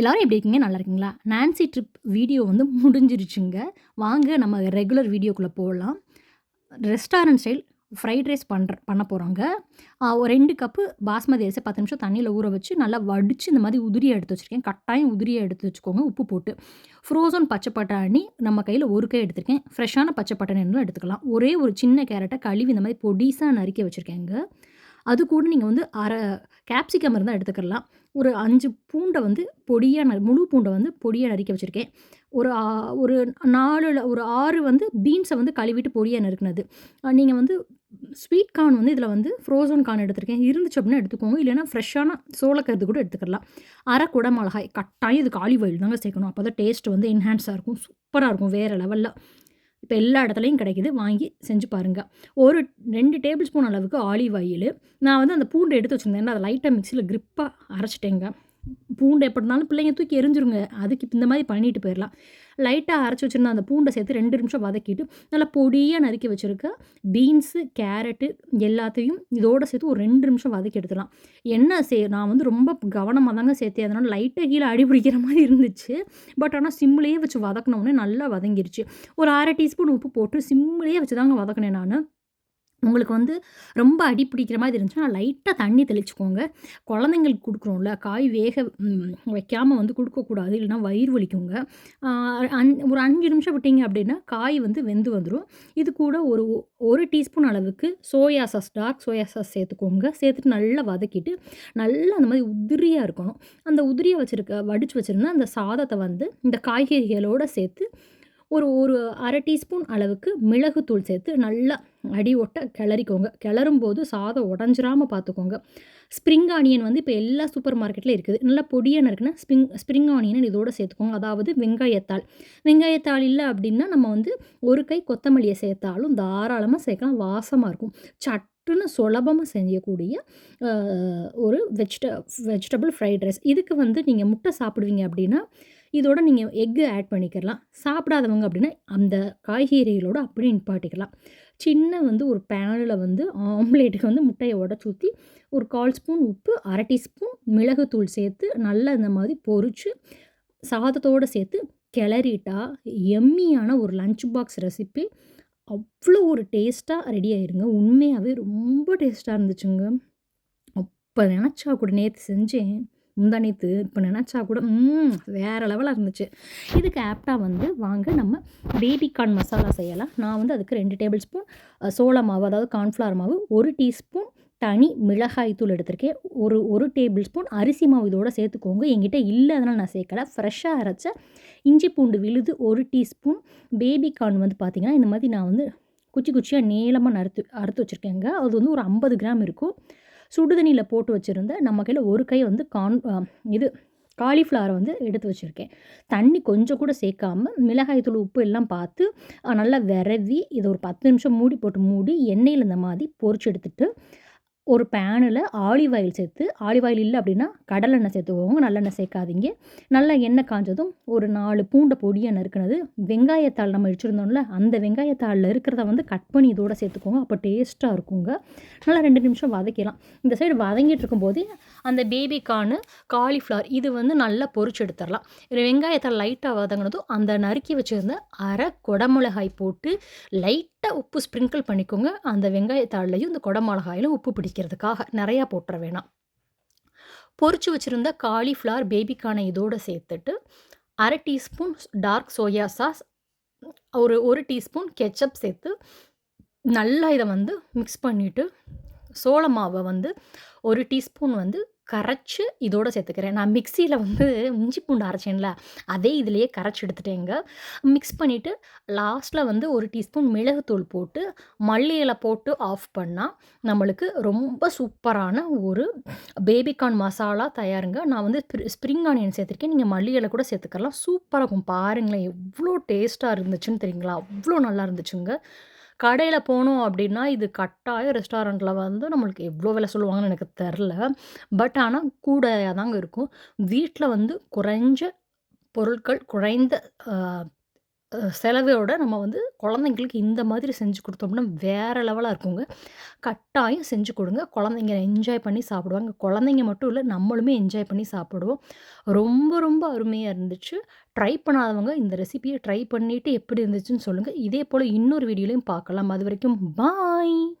எல்லாரும் எப்படி இருக்கீங்க? நல்லா இருக்கீங்களா? நான்சி ட்ரிப் வீடியோ வந்து முடிஞ்சிருச்சுங்க. வாங்க நம்ம ரெகுலர் வீடியோக்குள்ளே போகலாம் ரெஸ்டாரண்ட் ஸ்டைல் ஃப்ரைட் ரைஸ் பண்ணுற பண்ண போகிறாங்க ஒரு ரெண்டு கப்பு பாஸ்மதி அரிசி பத்து நிமிஷம் தண்ணியில் ஊற வச்சு, நல்லா வடித்து இந்த மாதிரி உதிரியை எடுத்து வச்சுருக்கேன் கட்டாயம் உதிரியை எடுத்து வச்சுக்கோங்க, உப்பு போட்டு. ஃப்ரோசன் பச்சை பட்டாணி நம்ம கையில் ஒரு கை எடுத்திருக்கேன். ஃப்ரெஷ்ஷான பச்சை பட்டாணின்னு எடுத்துக்கலாம். ஒரே ஒரு சின்ன கேரட்டை கழுவி இந்த மாதிரி பொடிசாக நறுக்கி வச்சுருக்கேங்க அது கூட நீங்கள் வந்து அரை கேப்சிகம் இருந்தால் எடுத்துக்கலாம். ஒரு அஞ்சு பூண்டை வந்து பொடியாக ந முழு பூண்டை வந்து பொடியாக நறுக்கி வச்சுருக்கேன் ஒரு ஒரு 4ல ஒரு ஆறு வந்து பீன்ஸை வந்து கழுவிட்டு பொடியாக நறுக்கினது நீங்கள் வந்து ஸ்வீட் கார்ன் வந்து இதில் வந்து ஃப்ரோசன் கார்ன் எடுத்திருக்கேன். இருந்துச்சு அப்படின்னா எடுத்துக்கோங்க. இல்லைனா ஃப்ரெஷ்ஷான சோளக்கருது கூட எடுத்துக்கலாம். அரை குட மிளகாய். கட்டாயம் இதுக்கு ஆலிவ் ஆயில் தாங்க சேர்க்கணும். அப்பதான் டேஸ்ட் வந்து என்ஹான்ஸாக இருக்கும். சூப்பராக இருக்கும் வேறு லெவலில் இப்போ எல்லா இடத்துலையும் கிடைக்குது. வாங்கி செஞ்சு பாருங்க. ஒரு ரெண்டு டேபிள் ஸ்பூன் அளவுக்கு ஆலிவ் ஆயிலு. நான் வந்து அந்த பூண்டு எடுத்து வச்சுருந்தேன் அதை லைட்டாக மிக்சியில் கிரிப்பாக அரைச்சிட்டேங்க பூண்டு எப்படினாலும் பிள்ளைங்க தூக்கி எரிஞ்சிருங்க அதுக்கு இந்த மாதிரி பண்ணிட்டு போயிடலாம் லைட்டாக அரைச்சி வச்சிருந்த அந்த பூண்டை சேர்த்து ரெண்டு நிமிஷம் வதக்கிட்டு, நல்லா பொடியாக நறுக்கி வச்சுருக்க பீன்ஸு, கேரட்டு எல்லாத்தையும் இதோட சேர்த்து ஒரு ரெண்டு நிமிஷம் வதக்கி எடுத்துடலாம். என்ன சே நான் வந்து ரொம்ப கவனமாக தாங்க சேர்த்தேன். அதனால் லைட்டாக கீழே அடி பிடிக்கிற இருந்துச்சு. பட் ஆனால் சிம்லயே வச்சு வதக்கினோடனே நல்லா வதங்கிருச்சு. ஒரு அரை டீஸ்பூன் உப்பு போட்டு சிம்லயே வச்சு தாங்க வதக்குனேன் நான் உங்களுக்கு வந்து ரொம்ப அடி பிடிக்கிற மாதிரி இருந்துச்சுன்னா, லைட்டாக தண்ணி தெளிச்சுக்கோங்க. குழந்தைங்களுக்கு கொடுக்குறோம்ல காய் வேக வைக்காமல் வந்து கொடுக்கக்கூடாது இல்லைன்னா வயிறு வலிக்குங்க. அஞ் ஒரு அஞ்சு நிமிஷம் விட்டீங்க அப்படின்னா காய் வந்து வெந்து வந்துடும் இது கூட ஒரு ஒரு டீஸ்பூன் அளவுக்கு soya sauce, dark soya sauce சேர்த்துக்கோங்க. சேர்த்துட்டு நல்லா வதக்கிட்டு, நல்லா அந்த மாதிரி உதிரியாக இருக்கணும். அந்த உதிரியை வச்சுருக்க வடித்து வச்சுருந்தா அந்த சாதத்தை வந்து இந்த காய்கறிகளோடு சேர்த்து ஒரு ஒரு அரை டீஸ்பூன் அளவுக்கு மிளகுத்தூள் சேர்த்து நல்லா அடி ஒட்ட கிளறிக்கோங்க. கிளறும்போது சாதம் உடஞ்சிராமல் பார்த்துக்கோங்க. ஸ்ப்ரிங் ஆனியன் வந்து இப்போ எல்லா சூப்பர் மார்க்கெட்டில் இருக்குது. நல்லா பொடியான இருக்குன்னா ஸ்பிங் ஸ்ப்ரிங் ஆனியன் இதோட சேர்த்துக்கோங்க. அதாவது வெங்காயத்தாள். வெங்காயத்தாள் இல்லை அப்படின்னா நம்ம வந்து ஒரு கை கொத்தமல்லியை சேர்த்தாலும் தாராளமாக சேர்க்கலாம். வாசமாக இருக்கும். சட்டுன்னு சுலபமாக செய்யக்கூடிய ஒரு வெஜிட வெஜிடபிள் ஃப்ரைட் ரைஸ். இதுக்கு வந்து நீங்கள் முட்டை சாப்பிடுவீங்க அப்படின்னா இதோட நீங்கள் எக்கு ஆட் பண்ணிக்கிறலாம். சாப்பிடாதவங்க அப்படின்னா அந்த காய்கறிகளோடு அப்படியே நிப்பாட்டிக்கலாம். சின்ன வந்து ஒரு பேனில் வந்து ஆம்லேட்டுக்கு வந்து முட்டையை உடைச்சு ஊற்றி ஒரு 1/4 ஸ்பூன் உப்பு, அரை டீஸ்பூன் மிளகுத்தூள் சேர்த்து நல்லா இந்த மாதிரி பொறிச்சு சாதத்தோடு சேர்த்து கிளறிட்டா, எம்மியான ஒரு லஞ்ச் பாக்ஸ் ரெசிபி அவ்வளோ ஒரு டேஸ்ட்டாக ரெடி ஆயிருங்க. உண்மையாகவே ரொம்ப டேஸ்ட்டாக இருந்துச்சுங்க. அப்போ நினச்சா கூட நேற்று செஞ்சேன். முந்தா இப்போ நினச்சா கூட ம் லெவலாக இருந்துச்சு. இதுக்கு ஆப்டாக வந்து வாங்க நம்ம பேபி கார்ன் மசாலா செய்யலாம். நான் வந்து அதுக்கு ரெண்டு டேபிள் ஸ்பூன் சோள மாவு, அதாவது கார்ன்ஃப்ளவர் மாவு, ஒரு டீஸ்பூன் தனி மிளகாய் தூள் எடுத்திருக்கேன். ஒரு ஒரு டேபிள் ஸ்பூன் அரிசி மாவு இதோட சேர்த்துக்கோங்க. என்கிட்ட இல்லை அதனால் நான் சேர்க்கல. ஃப்ரெஷ்ஷாக அரைச்ச இஞ்சி பூண்டு விழுது ஒரு டீஸ்பூன். பேபி கார்ன் வந்து பார்த்திங்கன்னா இந்த மாதிரி நான் வந்து குச்சி குச்சியாக நீளமாக நறுத்து அறுத்து வச்சுருக்கேங்க அது வந்து ஒரு 50 கிராம் இருக்கும். சுடுதண்ணியில் போட்டு வச்சுருந்த நம்ம கையில் ஒரு கை வந்து கான் இது காலிஃப்ளவரை வந்து எடுத்து வச்சுருக்கேன். தண்ணி கொஞ்சம் கூட சேர்க்காம, மிளகாய் தூள், உப்பு எல்லாம் பார்த்து நல்லா விரவி இதை ஒரு 10 நிமிஷம் மூடி போட்டு மூடி, எண்ணெயில் இந்த மாதிரி பொறிச்சு எடுத்துகிட்டு ஒரு பேனில் ஆலிவ் ஆயில் சேர்த்து ஆலிவ் ஆயில் இல்லை அப்படின்னா கடலெண்ணெய் சேர்த்துக்கோங்க. நல்லெண்ணெய் சேர்க்காதீங்க. நல்லா எண்ணெய் காஞ்சதும், ஒரு நாலு பூண்டை பொடியை நறுக்கினது வெங்காயத்தாள் நம்ம இடிச்சிருந்தோம்ல, அந்த வெங்காயத்தாளில் இருக்கிறத வந்து கட் பண்ணி இதோட சேர்த்துக்கோங்க. அப்போ டேஸ்ட்டாக இருக்குங்க. நல்லா ரெண்டு நிமிஷம் வதக்கிடலாம். இந்த சைடு வதங்கிட்டு இருக்கும்போதே, அந்த பேபிக்கான காலிஃப்ளவர் இது வந்து நல்லா பொறிச்சு எடுத்துடலாம் வெங்காயத்தாள் லைட்டாக வதங்கினதும் அந்த நறுக்கி வச்சுருந்த அரை குடமிளகாய் போட்டு, லைட்டாக உப்பு ஸ்ப்ரிங்கிள் பண்ணிக்கோங்க. அந்த வெங்காயத்தாள்லையும் இந்த குடமிளகாயிலும் உப்பு பிடிக்கிறதுக்காக. நிறையா போட்டுற வேணாம். பொறிச்சு வச்சுருந்த காலிஃப்ளவர், பேபிக்கான இதோடு சேர்த்துட்டு, அரை டீஸ்பூன் டார்க் சோயா சாஸ், ஒரு ஒரு டீஸ்பூன் கெச்சப் சேர்த்து, நல்லா இதை வந்து மிக்ஸ் பண்ணிவிட்டு சோள மாவை வந்து ஒரு டீஸ்பூன் வந்து கரைச்சி இதோடு சேர்த்துக்கிறேன். நான் மிக்சியில் வந்து இஞ்சி பூண்டு அரைச்சேன்ல, அதே இதிலேயே கரைச்சி எடுத்துட்டேங்க. மிக்ஸ் பண்ணிவிட்டு லாஸ்ட்டில் வந்து ஒரு டீஸ்பூன் மிளகுத்தூள் போட்டு, மல்லி இலை போட்டு ஆஃப் பண்ணால் நம்மளுக்கு ரொம்ப சூப்பரான ஒரு பேபி கார்ன் மசாலா தயாருங்க. நான் வந்து ஸ்ப்ரி ஸ்ப்ரிங் ஆனியன் சேர்த்துருக்கேன். நீங்கள் மல்லி கூட சேர்த்துக்கலாம். சூப்பராக இருக்கும். பாருங்களேன் எவ்வளோ டேஸ்ட்டாக இருந்துச்சுன்னு தெரியுங்களா? அவ்வளோ நல்லா இருந்துச்சுங்க. கடையில் போனோம் அப்படின்னா இது கட்டாயம் ரெஸ்டாரண்ட்டில் வந்து நம்மளுக்கு எவ்வளோ விலை சொல்லுவாங்கன்னு எனக்கு தெரில பட் ஆனால் கூடையாக தாங்க இருக்கும். வீட்டில் வந்து குறைஞ்ச பொருட்கள், குறைந்த செலவோட நம்ம வந்து குழந்தைங்களுக்கு இந்த மாதிரி செஞ்சு கொடுத்தோம்னா வேற லெவலாக இருக்குங்க. கட்டாயம் செஞ்சு கொடுங்க குழந்தைங்க என்ஜாய் பண்ணி சாப்பிடுவாங்க. குழந்தைங்க மட்டும் இல்லை நம்மளுமே என்ஜாய் பண்ணி சாப்பிடுவோம். ரொம்ப ரொம்ப அருமையாக இருந்துச்சு. ட்ரை பண்ணாதவங்க இந்த ரெசிபியை ட்ரை பண்ணிவிட்டு எப்படி இருந்துச்சுன்னு சொல்லுங்கள் இதே போல் இன்னொரு வீடியோலையும் பார்க்கலாம். அது வரைக்கும் பாய்.